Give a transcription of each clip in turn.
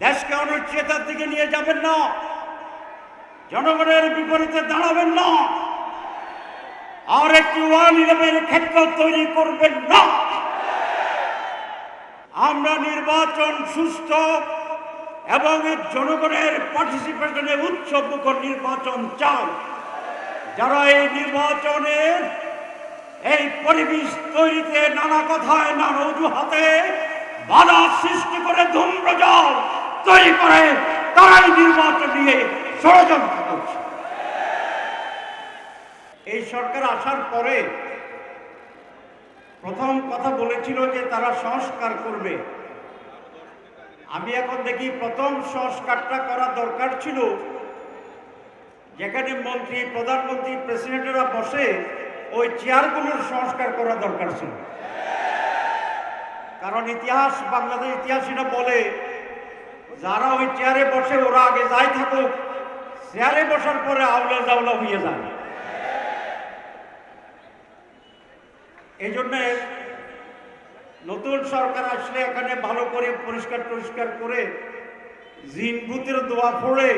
দেশকে অনুচ্ছেদের দিকে নিয়ে যাবেন না। জনগণের বিপরীতে দাঁড়াবেন না। আর একটি ওয়ান ইলেভেন ক্ষেত্র তৈরি করবেন না। আমরা নির্বাচন সুস্থ এবং জনগণের পার্টিসিপেশনে উচ্চ মুখর নির্বাচন চাই। যারা এই নির্বাচনের এই পরিবেশ তৈরিতে নানা কথায় নানা অজুহাতে বাধা সৃষ্টি করে ধূম্রজল তৈরি করে, তারাই নির্বাচন নিয়ে ষড়যন্ত্র করছে। এই সরকার আসার পরে প্রথম কথা বলেছিল যে তারা সংস্কার করবে। আমি এখন দেখি প্রথম সংস্কারটা করা দরকার ছিল। যেখানে মন্ত্রী, প্রধানমন্ত্রী, প্রেসিডেন্টরা বসে ওই চেয়ারগুলোর সংস্কার করা দরকার ছিল। কারণ ইতিহাস, বাংলাদেশ ইতিহাসীরা বলে যারা ওই চেয়ারে বসে, ওরা আগে যাই থাকুক। চেয়ারে বসার পরে আউলা জাউলা হয়ে যায়। এই জন্যে নতুন সরকার আসলে এখানে ভালো করে পরিষ্কার টরিষ্কার করে জিন ভূতের দোয়া পড়ে,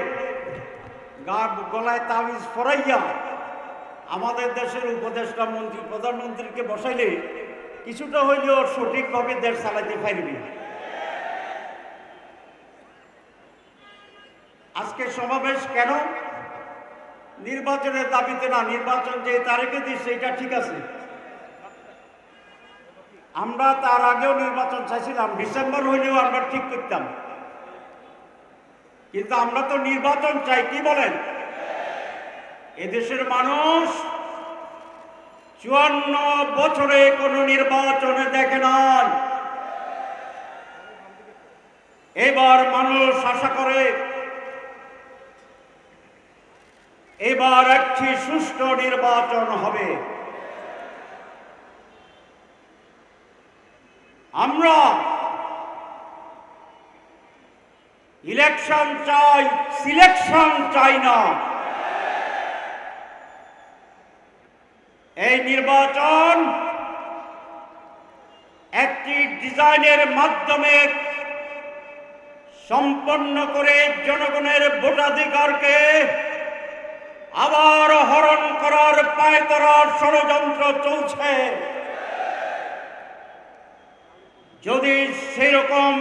গা গলায় তাবিজ ফরাইয়া আমাদের দেশের উপদেষ্টা মন্ত্রী, প্রধানমন্ত্রীকে বসাইলে কিছুটা হইলেও সঠিকভাবে দেশ চালাইতে পারবে। সমাবেশ কেন? নির্বাচনের দাবিতে না, নির্বাচন যে তারিখে দিচ্ছে এটা ঠিক আছে। আমরা তার আগেও নির্বাচন চাইছিলাম, ডিসেম্বর হইলেও আমরা ঠিক করতাম। কিন্তু আমরা তো নির্বাচন চাই, কি বলেন? এদেশের মানুষ চুয়ান্ন বছরে কোনো নির্বাচনে দেখে নাই। এবার মানুষ আশা করে এবার একটি সুষ্ঠু নির্বাচন হবে। আমরা ইলেকশন চাই, সিলেকশন চাই না। এই নির্বাচন একটি ডিজাইনের মাধ্যমে সম্পন্ন করে জনগণের ভোটাধিকারকে আবার হরণ করার পায় পায়তারার ষড়যন্ত্র চলছে। যদি সেরকম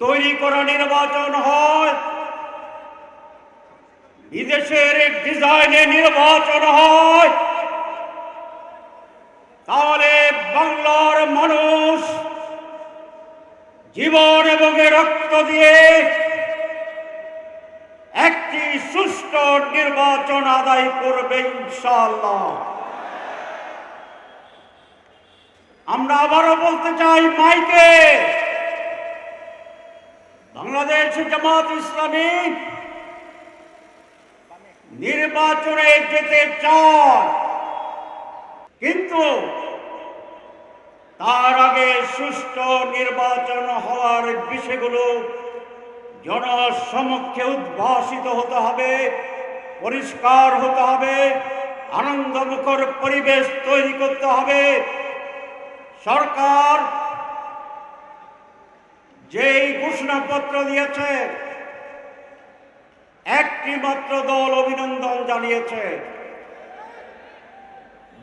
তৈরি করা নির্বাচন হয়, বিদেশের ডিজাইনে নির্বাচন হয়, তাহলে বাংলার মানুষ জীবন এবং রক্ত দিয়ে নির্বাচন আদায় করবে ইনশাল্লাহ আমরা আবারও বলতে চাই মাইকে। বাংলাদেশ জামাত ইসলামী নির্বাচনে যেতে চায়। কিন্তু তার আগে সুষ্ঠু নির্বাচন হওয়ার বিষয়গুলো জনসমক্ষে উদ্ভাসিত হতে হবে, পরিষ্কার হতে হবে, আনন্দমুখর পরিবেশ তৈরি করতে হবে। সরকার যেই ঘোষণাপত্র দিয়েছে, একটি মাত্র দল অভিনন্দন জানিয়েছে।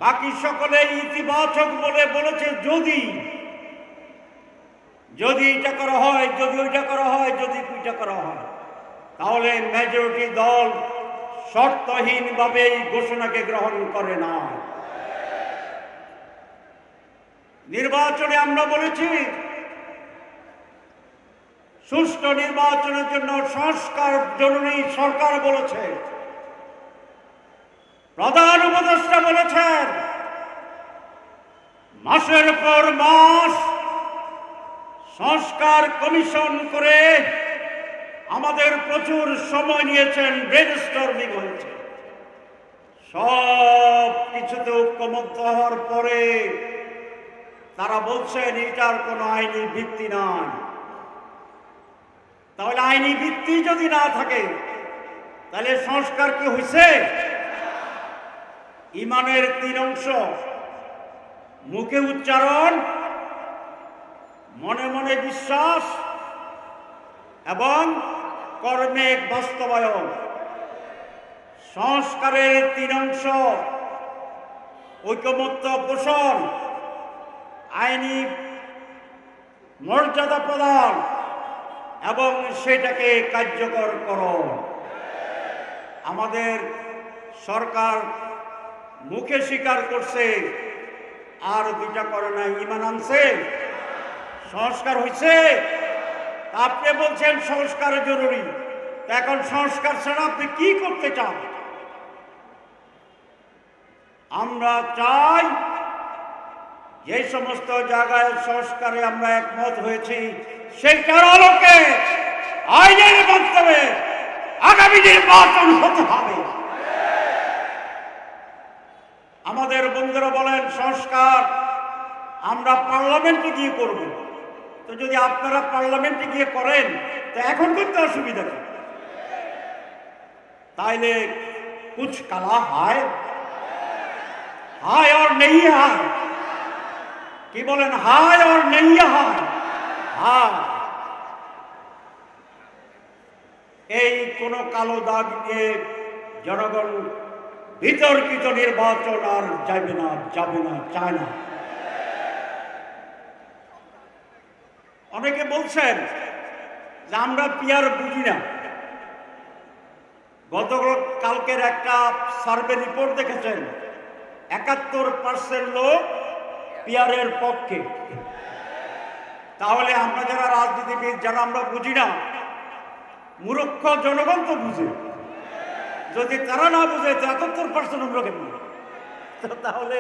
বাকি সকলে ইতিবাচক বলে বলেছে যদি যদি এটা করা হয়, যদি ওইটা করা হয়, যদি ওইটা করা হয়, তাহলে মেজরিটি দল শর্তহীনভাবে এই ঘোষণাকে গ্রহণ করে না। নির্বাচনে আমরা বলেছি, সুষ্ঠু নির্বাচনের জন্য সংস্কার জরুরি, সরকার বলেছে। প্রধান উপদেষ্টা বলেছেন, মাসের পর মাস সংস্কার কমিশন করে আমাদের প্রচুর সময় নিয়েছেন ব্রেনস্টর্মিং হয়েছে। সব কিছুতে ঐক্যমত্য হওয়ার পরে তারা বলছেন এটার কোনো আইনি ভিত্তি নাই। তাহলে আইনি ভিত্তি যদি না থাকে, তাহলে সংস্কার কি হয়েছে ইমানের তিন অংশ। মুখে উচ্চারণ মনে মনে বিশ্বাস এবং কর্মে বাস্তবায়ন। সংস্কারের তিন অংশ, ঐকমত্য পোষণ, আইনি মর্যাদা প্রদান এবং সেটাকে কার্যকর করণ। আমাদের সরকার মুখে স্বীকার করছে, আর দুইটা করে না, ইমান আনছে। সংস্কার হয়েছে আপনি বলছেন সংস্কার জরুরি। এখন সংস্কার ছাড়া আপনি কি করতে চান? আমরা চাই যে সমস্ত জায়গায় সংস্কারে আমরা একমত হয়েছি, সেইটার আলোকে আইনের মাধ্যমে আগামী নির্বাচন হতে হবে। আমাদের বন্ধুরা বলেন, সংস্কার আমরা পার্লামেন্টে গিয়ে করব। তো যদি আপনারা পার্লামেন্টে গিয়ে করেন, তো এখন করতে অসুবিধা কি? তাইলে কুছ কালা হায়? হায় আর নেই হায়? কি বলেন, হায় আর নেই হায়? হায়। এই কোন কালো দাগ নিয়ে জনগণ বিতর্কিত নির্বাচন আর যাবে না যাবে না, চায় না। অনেকে বলছেন যে আমরা পিয়ার বুঝি না। গত কালকের একটা সার্ভে রিপোর্ট দেখেছেন, একাত্তর পার্সেন্ট লোক পিয়ারের পক্ষে। তাহলে আমরা যারা রাজনীতিবিদ, যারা আমরা বুঝি না, মূর্খ জনগণ তো বুঝে। যদি তারা না বুঝে, তো একাত্তর পার্সেন্ট আমরা কেন তাহলে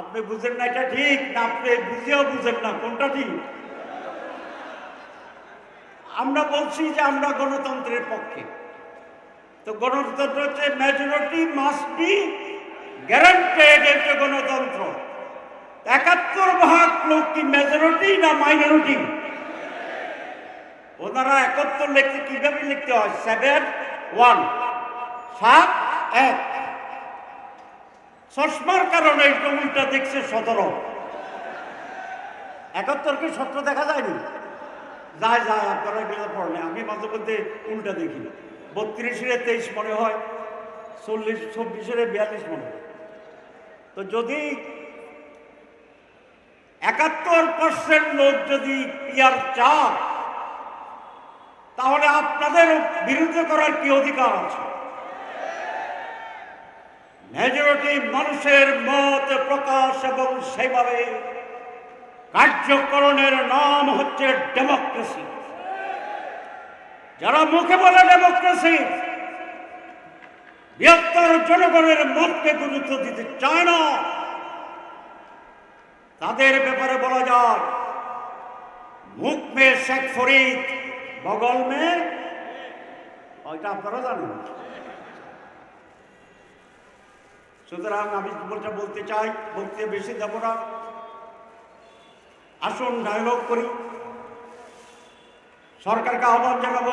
আপনি বুঝেন না এটা ঠিক, না আপনি বুঝেও বুঝেন না, কোনটা ঠিক? আমরা বলছি যে আমরা গণতন্ত্রের পক্ষে। তো গণতন্ত্র হচ্ছে মেজরিটি মাস্ট বি গ্যারান্টেড একটা গণতন্ত্র। একাত্তর ভাগ লোক কি মেজরিটি না মাইনরিটি ওনারা একাত্তর লিখতে কীভাবে লিখতে হয়? সেভেন ওয়ান সাত, এক। চশমার কারণে এই উল্টা দেখছে সতেরো। একাত্তরকে সত্য দেখা যায়নি? যায় যায়, আপনারা এগুলো পড়লে আমি মাঝে মধ্যে উল্টা দেখি। বত্রিশের তেইশ মনে হয়, চল্লিশ, চব্বিশের বিয়াল্লিশ মনে হয়। তো যদি একাত্তর পার্সেন্ট লোক যদি পিয়ার চান তাহলে আপনাদের বিরুদ্ধে করার কি অধিকার আছে? মেজরিটি মানুষের মত প্রকাশ এবং সেভাবে কার্যকরণের নাম হচ্ছে ডেমোক্রেসি। যারা মুখে বলে ডেমোক্রেসি, বৃহত্তর জনগণের মতকে গুরুত্ব দিতে চায় না। তাদের ব্যাপারে বলা যায় মুখ মে শেখ ফরিদ, বগল মে, ওইটা আপনারা জানেন। সুতরাং আমি বলতে চাই বলতে বেশি দেব না। আসুন ডায়লগ করি। সরকারকে আহ্বান জানাব,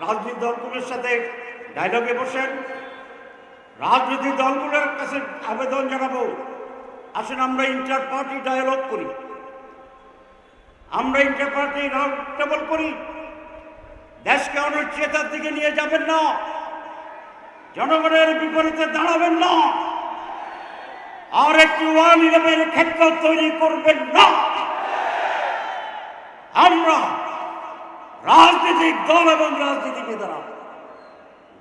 রাজনৈতিক দলগুলোর সাথে ডায়লগে বসেন। রাজনৈতিক দলগুলোর কাছে আবেদন জানাব। আসুন আমরা ইন্টার পার্টি ডায়ালগ করি। আমরা ইন্টার পার্টি রাউন্ড টেবল করি। দেশকে অনুচ্ছেদার দিকে নিয়ে যাবেন না। জনগণের বিপরীতে দাঁড়াবেন না। আর একটি ওয়ান ইলেভেন ক্ষেত্র তৈরি করবেন না। আমরা রাজনৈতিক দল এবং রাজনীতিবিদেরা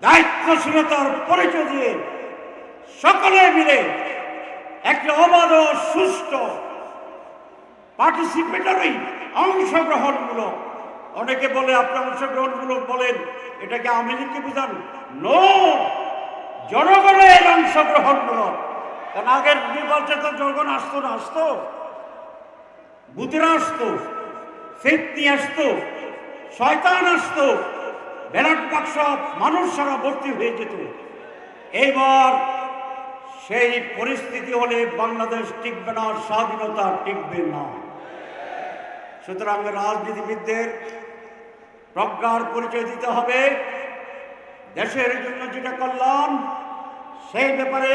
দায়িত্বশীলতার পরিচয় দিয়ে সকলে মিলে একটি অবাধ সুষ্ঠু পার্টিসিপেটরি অংশগ্রহণমূলক, অনেকে বলে আপনি অংশগ্রহণমূলক বলেন, এটাকে আওয়ামী লীগকে বুঝান। নো জনগণের অংশগ্রহণমূলক। কারণ আগের নির্বাচনে জনগণ আসতো না, আসতো। বুথেরা আসতো। ফেতনি আসতো, শয়তান আসতো, ব্যালট বাক্স মানুষ সারা ভর্তি হয়ে যেত। এইবার সেই পরিস্থিতি হলে বাংলাদেশ টিকবে না, স্বাধীনতা টিকবে না। সুতরাং রাজনীতিবিদদের প্রজ্ঞার পরিচয় দিতে হবে। দেশের জন্য যেটা করলাম, সেই ব্যাপারে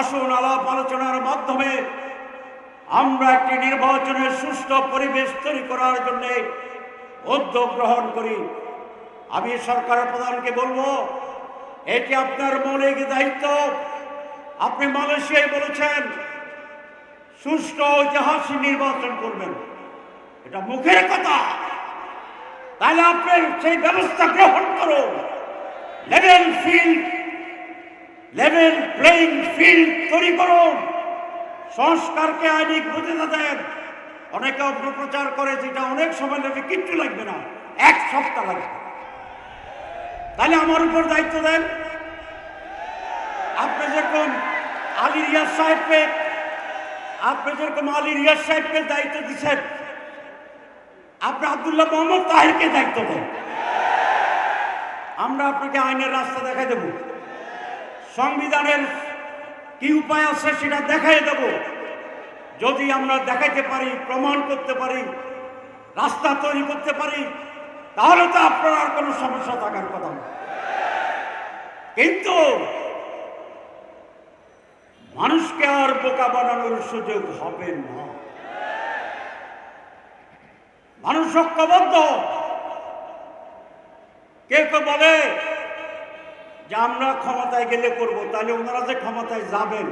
আসুন আলাপ আলোচনার মাধ্যমে আমরা একটি নির্বাচনের সুষ্ঠু পরিবেশ তৈরি করার জন্য উদ্যোগ গ্রহণ করি। আমি সরকার প্রধানকে বলব, এটি আপনার মৌলিক দায়িত্ব। আপনি মালয়েশিয়ায় বলেছেন, সুষ্ঠু ঐতিহাসিক নির্বাচন করবেন। এটা মুখের কথা। তাহলে আপনি সেই ব্যবস্থা গ্রহণ করুন। Level field level playing field তৈরি করুন। সংস্কারকে আইনিক বুঝিয়ে দেন অনেকে অপপ্রচার করে যেটা অনেক সময় লাগবে কিচ্ছু লাগবে না, এক সপ্তাহ লাগবে। তাহলে আমার উপর দায়িত্ব দেন। আপনি যেরকম আলী রিয়াজ সাহেবকে, আপনি যেরকম আলী রিয়াজ সাহেবকে দায়িত্ব দিচ্ছেন, আপনি আবদুল্লাহ মোহাম্মদ তাহিরকে দায়িত্ব দেন। আমরা আপনাকে আইনের রাস্তা দেখাই দেব। সংবিধানের কি উপায় আছে সেটা দেখাই দেব। যদি আমরা দেখাইতে পারি, প্রমাণ করতে পারি, রাস্তা তৈরি করতে পারি, তাহলে তো আপনার আর কোনো সমস্যা থাকার কথা না। কিন্তু মানুষকে আর বোকা বানানোর সুযোগ হবে না। মানুষ ঐক্যবদ্ধ। কেউ কেউ বলে? যে আমরা ক্ষমতায় গেলে করব, তাহলে ওনারা যে ক্ষমতায় যাবেন,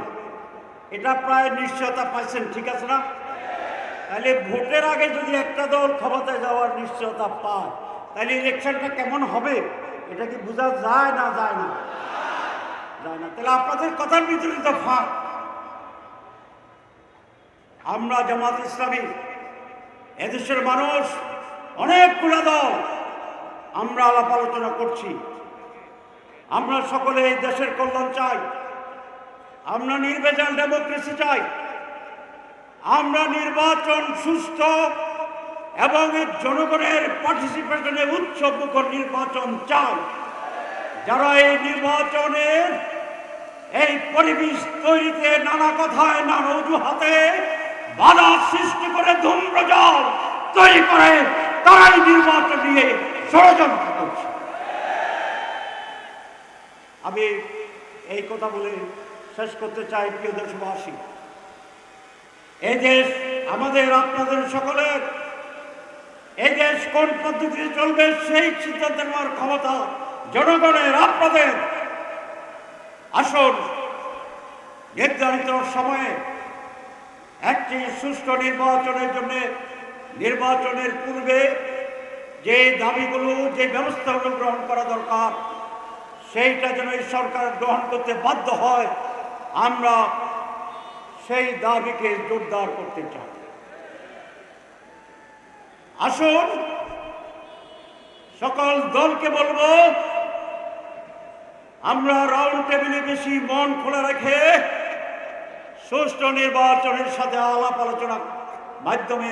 এটা প্রায় নিশ্চয়তা পাইছেন ঠিক আছে না? তাহলে ভোটের আগে যদি একটা দল ক্ষমতায় যাওয়ার নিশ্চয়তা পায়, তাহলে ইলেকশনটা কেমন হবে? এটা কি বোঝা যায় না যায় না? যায় না। তাহলে আপনাদের কথার ভিতরে তো ফাঁক। আমরা জামাত ইসলামী, এদেশের মানুষ, অনেকগুলো দল আমরা আলাপ আলোচনা করছি। আমরা সকলে এই দেশের কল্যাণ চাই। আমরা নির্বাচন ডেমোক্রেসি চাই। আমরা নির্বাচন সুস্থ এবং জনগণের পার্টিসিপেশনে উৎসব মুখর নির্বাচন চাই। যারা এই নির্বাচনের এই পরিবেশ তৈরিতে নানা কথায়, নানা অজুহাতে বাধা সৃষ্টি করে ধূম্রজল তৈরি করে, তারাই নির্বাচন নিয়ে ষড়যন্ত্র করছে। আমি এই কথা বলে শেষ করতে চাই, প্রিয় দেশবাসী। এই দেশ আমাদের আপনাদের সকলের। এই দেশ কোন পদ্ধতিতে চলবে সেই সিদ্ধান্ত নেওয়ার ক্ষমতা জনগণের, আপনাদের। আসুন, নির্ধারিত সময়ে একটি সুষ্ঠু নির্বাচনের জন্য, নির্বাচনের পূর্বে যে দাবিগুলো, যে ব্যবস্থাগুলো গ্রহণ করা দরকার সেইটা যেন এই সরকার গ্রহণ করতে বাধ্য হয়, আমরা সেই দাবিকে জোরদার করতে চাই। আসুন, সকল দলকে বলব, আমরা রাউন্ড টেবিলে বেশি মন খোলা রেখে সুষ্ঠু নির্বাচনের সাথে আলাপ আলোচনা মাধ্যমে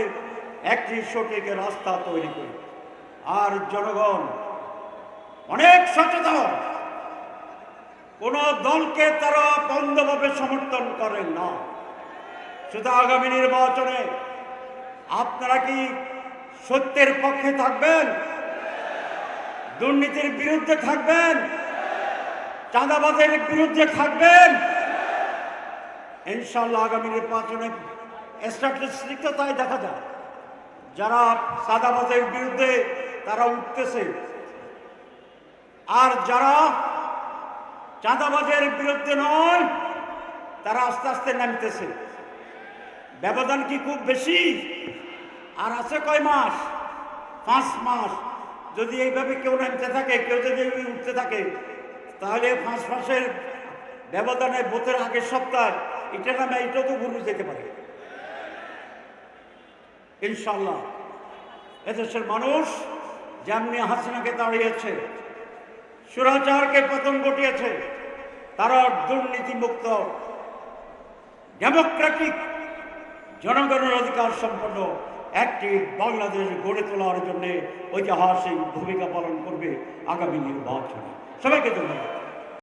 একটি সঠিক রাস্তা তৈরি করি। আর জনগণ, অনেক সচেতন। কোন দলকে তারা বন্ধভাবে সমর্থন করেন না। শুধু আগামী নির্বাচনে আপনারা কি সত্যের পক্ষে থাকবেন? দুর্নীতির বিরুদ্ধে থাকবেন? চাঁদাবাজের বিরুদ্ধে থাকবেন? ইনশাল্লাহ আগামী নির্বাচনে তাই দেখা যায়। যারা চাঁদাবাজের বিরুদ্ধে তারা উঠতেছে। আর যারা চাঁদাবাজের বিরুদ্ধে নয়, তারা আস্তে আস্তে নামতেছে। ব্যবধান কি খুব বেশি? আর আছে কয় মাস? পাঁচ মাস। যদি এইভাবে কেউ নামতে থাকে, কেউ যদি উঠতে থাকে, তাহলে পাঁচ মাসের ব্যবধানে বোধের আগের সপ্তাহ, এটা নামে এটাও তো ভুলে যেতে পারে। ইনশাল্লাহ এদেশের মানুষ যেমনি হাসিনাকে দাঁড়িয়েছে, সুরাচারকে পতন ঘটিয়েছে। তারা দুর্নীতিমুক্ত ডেমোক্রেটিক জনগণের অধিকার সম্পন্ন একটি বাংলাদেশ গড়ে তোলার জন্য ঐতিহাসিক ভূমিকা পালন করবে আগামী নির্বাচনে। সবাইকে ধন্যবাদ।